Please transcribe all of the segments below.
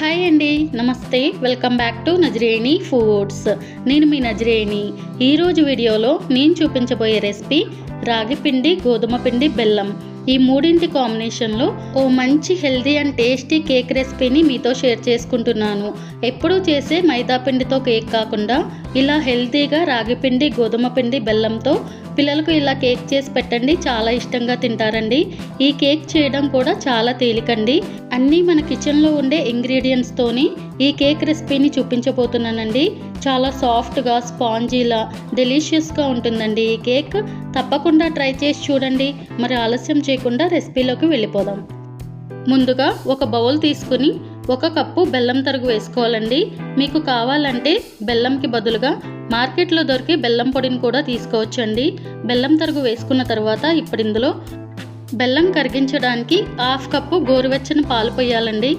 Hi అండి namaste. Welcome back to Nazareni foods నేను మీ నజరేణి. ఈరోజు వీడియోలో నేను చూపించబోయే రెసిపీ రాగి పిండి గోధుమ పిండి బెల్లం. ఈ మూడింటి కాంబినేషన్లో ఓ మంచి హెల్దీ అండ్ టేస్టీ కేక్ రెసిపీని మీతో షేర్ చేసుకుంటున్నాను. ఎప్పుడూ చేసే మైదా పిండితో కేక్ కాకుండా ఇలా హెల్తీగా రాగి పిండి గోధుమ పిండి బెల్లంతో పిల్లలకు ఇలా కేక్ చేసి పెట్టండి. చాలా ఇష్టంగా తింటారండి. ఈ కేక్ చేయడం కూడా చాలా తేలికండి. అన్నీ మన కిచెన్లో ఉండే ఇంగ్రీడియంట్స్తోని ఈ కేక్ రెసిపీని చూపించబోతున్నానండి. చాలా సాఫ్ట్గా స్పాంజీలా డెలిషియస్గా ఉంటుందండి ఈ కేక్. తప్పకుండా ట్రై చేసి చూడండి. మరి ఆలస్యం చేయకుండా రెసిపీలోకి వెళ్ళిపోదాం. ముందుగా ఒక బౌల్ తీసుకుని ఒక కప్పు బెల్లం తరుగు వేసుకోవాలండి. మీకు కావాలంటే బెల్లంకి బదులుగా మార్కెట్లో దొరికే బెల్లం పొడిని కూడా తీసుకోవచ్చండి. బెల్లం తరుగు వేసుకున్న తర్వాత ఇప్పుడు ఇందులో బెల్లం కరిగించడానికి హాఫ్ కప్పు గోరువెచ్చని పాలు పోయాలండి.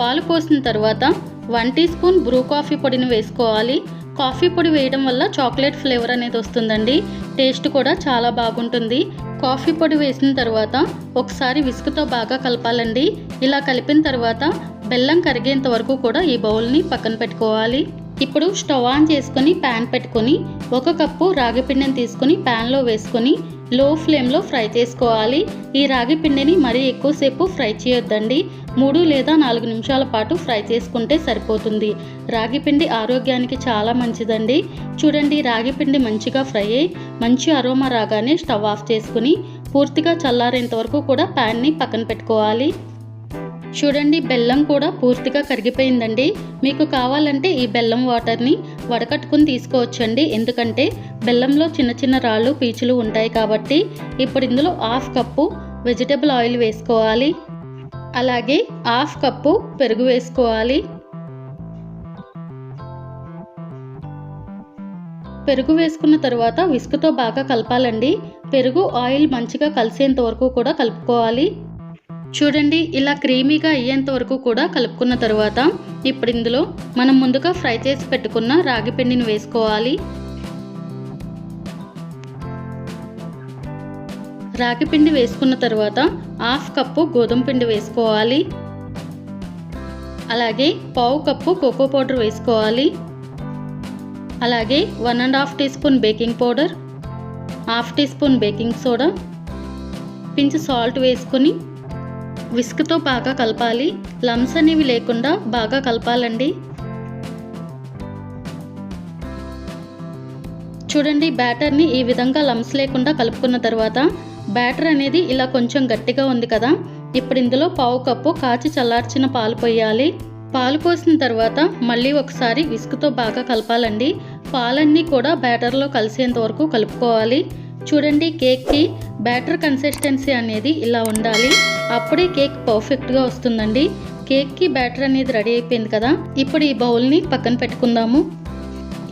పాలు పోసిన తర్వాత one teaspoon Bru coffee పొడిని వేసుకోవాలి. కాఫీ పొడి వేయడం వల్ల చాక్లెట్ ఫ్లేవర్ అనేది వస్తుందండి. టేస్ట్ కూడా చాలా బాగుంటుంది. కాఫీ పొడి వేసిన తర్వాత ఒకసారి విసుకుతో బాగా కలపాలండి. ఇలా కలిపిన తర్వాత బెల్లం కరిగేంత వరకు కూడా ఈ బౌల్ని పక్కన పెట్టుకోవాలి. ఇప్పుడు స్టవ్ ఆన్ చేసుకొని ప్యాన్ పెట్టుకొని ఒక కప్పు రాగి పిండిని తీసుకొని ప్యాన్లో వేసుకొని లో ఫ్లేమ్లో ఫ్రై చేసుకోవాలి. ఈ రాగి పిండిని మరీ ఎక్కువసేపు ఫ్రై చేయొద్దండి. మూడు లేదా నాలుగు నిమిషాల పాటు ఫ్రై చేసుకుంటే సరిపోతుంది. రాగి పిండి ఆరోగ్యానికి చాలా మంచిదండి. చూడండి రాగి పిండి మంచిగా ఫ్రై అయ్యి మంచి అరోమా రాగానే స్టవ్ ఆఫ్ చేసుకుని పూర్తిగా చల్లారేంత వరకు కూడా ప్యాన్ని పక్కన పెట్టుకోవాలి. చూడండి బెల్లం కూడా పూర్తిగా కరిగిపోయిందండి. మీకు కావాలంటే ఈ బెల్లం వాటర్ని వడకట్టుకుని తీసుకోవచ్చండి. ఎందుకంటే బెల్లంలో చిన్న చిన్న రాళ్ళు పీచులు ఉంటాయి కాబట్టి ఇప్పుడు ఇందులో హాఫ్ కప్పు వెజిటబుల్ ఆయిల్ వేసుకోవాలి. అలాగే హాఫ్ కప్పు పెరుగు వేసుకోవాలి. పెరుగు వేసుకున్న తర్వాత విసుకుతో బాగా కలపాలండి. పెరుగు ఆయిల్ మంచిగా కలిసేంత వరకు కూడా కలుపుకోవాలి. చూడండి ఇలా క్రీమీగా అయ్యేంత వరకు కూడా కలుపుకున్న తర్వాత ఇప్పుడు ఇందులో మనం ముందుగా ఫ్రై చేసి పెట్టుకున్న రాగి పిండిని వేసుకోవాలి. రాగి పిండి వేసుకున్న తర్వాత హాఫ్ కప్పు గోధుమ పిండి వేసుకోవాలి. అలాగే పావు కప్పు కోకో పౌడర్ వేసుకోవాలి. అలాగే one and half teaspoon baking powder half teaspoon baking soda pinch salt వేసుకొని విస్క్తో బాగా కలపాలి. లమ్స్ అనేవి లేకుండా బాగా కలపాలండి. చూడండి బ్యాటర్ని ఈ విధంగా లమ్స్ లేకుండా కలుపుకున్న తర్వాత బ్యాటర్ అనేది ఇలా కొంచెం గట్టిగా ఉంది కదా. ఇప్పుడు ఇందులో పావు కప్పు కాచి చల్లార్చిన పాలు పోయాలి. పాలు పోసిన తర్వాత మళ్ళీ ఒకసారి విసుగుతో బాగా కలపాలండి. పాలన్నీ కూడా బ్యాటర్లో కలిసేంత వరకు కలుపుకోవాలి. చూడండి కేక్కి బ్యాటర్ కన్సిస్టెన్సీ అనేది ఇలా ఉండాలి. అప్పుడే కేక్ పర్ఫెక్ట్గా వస్తుందండి. కేక్కి బ్యాటర్ అనేది రెడీ అయిపోయింది కదా. ఇప్పుడు ఈ బౌల్ని పక్కన పెట్టుకుందాము.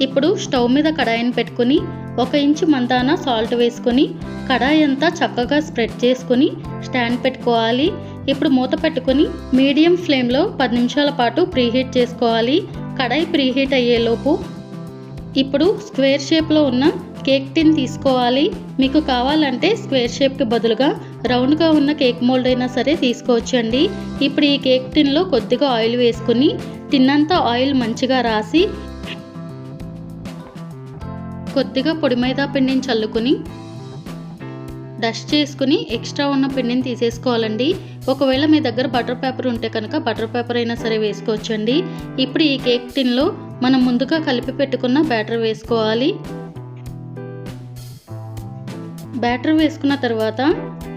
ఇప్పుడు స్టవ్ మీద కడాయిని పెట్టుకుని ఒక ఇంచు మందాన సాల్ట్ వేసుకొని కడాయి అంతా చక్కగా స్ప్రెడ్ చేసుకొని స్టాండ్ పెట్టుకోవాలి. ఇప్పుడు మూత పెట్టుకొని మీడియం ఫ్లేమ్లో పది నిమిషాల పాటు ప్రీహీట్ చేసుకోవాలి. కడాయి ప్రీహీట్ అయ్యేలోపు ఇప్పుడు స్క్వేర్ షేప్లో ఉన్న కేక్ టిన్ తీసుకోవాలి. మీకు కావాలంటే స్క్వేర్ షేప్కి బదులుగా రౌండ్గా ఉన్న కేక్ మోల్డ్ అయినా సరే తీసుకోవచ్చండి. ఇప్పుడు ఈ కేక్ టిన్లో కొద్దిగా ఆయిల్ వేసుకుని తిన్నంత ఆయిల్ మంచిగా రాసి కొద్దిగా పొడి మైదా పిండిని చల్లుకుని డస్ట్ చేసుకుని ఎక్స్ట్రా ఉన్న పిండిని తీసేసుకోవాలండి. ఒకవేళ మీ దగ్గర బటర్ పేపర్ ఉంటే కనుక బటర్ పేపర్ అయినా సరే వేసుకోవచ్చండి. ఇప్పుడు ఈ కేక్ టిన్లో మనం ముందుగా కలిపి పెట్టుకున్న బ్యాటర్ వేసుకోవాలి. బ్యాటర్ వేసుకున్న తర్వాత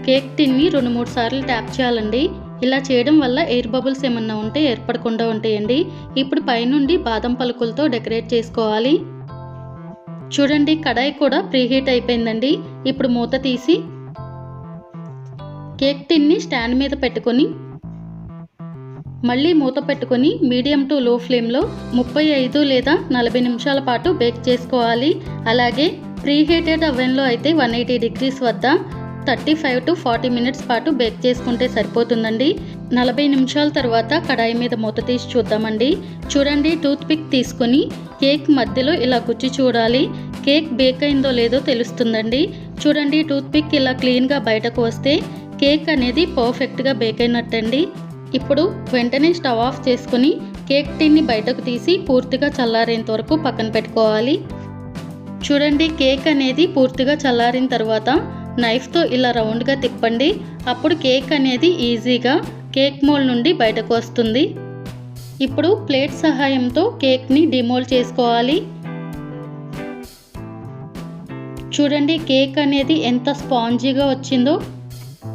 కేక్ టిన్ని రెండు మూడు సార్లు ట్యాప్ చేయాలండి. ఇలా చేయడం వల్ల ఎయిర్ బబుల్స్ ఏమన్నా ఉంటే ఏర్పడకుండా ఉంటాయండి. ఇప్పుడు పైనుండి బాదం పలుకులతో డెకరేట్ చేసుకోవాలి. చూడండి కడాయి కూడా ప్రీహీట్ అయిపోయిందండి. ఇప్పుడు మూత తీసి కేక్ టిన్ని స్టాండ్ మీద పెట్టుకొని మళ్ళీ మూత పెట్టుకొని మీడియం టు లో ఫ్లేమ్లో ముప్పై ఐదు లేదా నలభై నిమిషాల పాటు బేక్ చేసుకోవాలి. అలాగే ప్రీహీటెడ్ అవెన్లో అయితే వన్ ఎయిటీ డిగ్రీస్ వద్ద thirty five to forty minutes పాటు బేక్ చేసుకుంటే సరిపోతుందండి. నలభై నిమిషాల తర్వాత కడాయి మీద మూత తీసి చూద్దామండి. చూడండి టూత్ పిక్ తీసుకొని కేక్ మధ్యలో ఇలా గుచ్చి చూడాలి. కేక్ బేక్ అయిందో లేదో తెలుస్తుందండి. చూడండి టూత్ పిక్ ఇలా క్లీన్గా బయటకు వస్తే కేక్ అనేది పర్ఫెక్ట్గా బేక్ అయినట్టండి. ఇప్పుడు వెంటనే స్టవ్ ఆఫ్ చేసుకుని కేక్ టిన్ని బయటకు తీసి పూర్తిగా చల్లారేంత వరకు పక్కన పెట్టుకోవాలి. చూడండి కేక్ అనేది పూర్తిగా చల్లారిన తర్వాత నైఫ్తో ఇలా రౌండ్గా తిప్పండి. అప్పుడు కేక్ అనేది ఈజీగా కేక్ మోల్ నుండి బయటకు వస్తుంది. ఇప్పుడు ప్లేట్ సహాయంతో కేక్ని డిమోల్ చేసుకోవాలి. చూడండి కేక్ అనేది ఎంత స్పాంజీగా వచ్చిందో.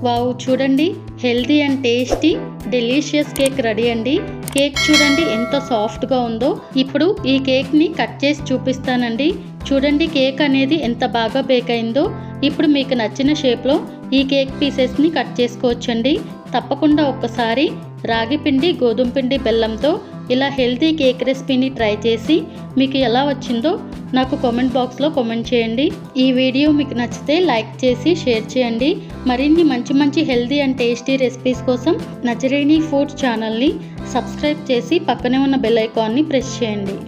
వావ్ చూడండి healthy and tasty delicious cake ready అండి. కేక్ చూడండి ఎంత సాఫ్ట్గా ఉందో. ఇప్పుడు ఈ కేక్ని కట్ చేసి చూపిస్తానండి. చూడండి కేక్ అనేది ఎంత బాగా బేక్ అయిందో. ఇప్పుడు మీకు నచ్చిన షేప్లో ఈ కేక్ పీసెస్ని కట్ చేసుకోవచ్చండి. తప్పకుండా ఒక్కసారి రాగి పిండి గోధుమ పిండి బెల్లంతో ఇలా హెల్తీ కేక్ రెసిపీని ట్రై చేసి మీకు ఎలా వచ్చిందో నాకు కామెంట్ బాక్స్లో కామెంట్ చేయండి. ఈ వీడియో మీకు నచ్చితే లైక్ చేసి షేర్ చేయండి. మరిన్ని మంచి మంచి హెల్తీ అండ్ టేస్టీ రెసిపీస్ కోసం నజరేణి ఫుడ్ ఛానల్ని సబ్స్క్రైబ్ చేసి పక్కనే ఉన్న బెల్ ఐకాన్ని ప్రెస్ చేయండి.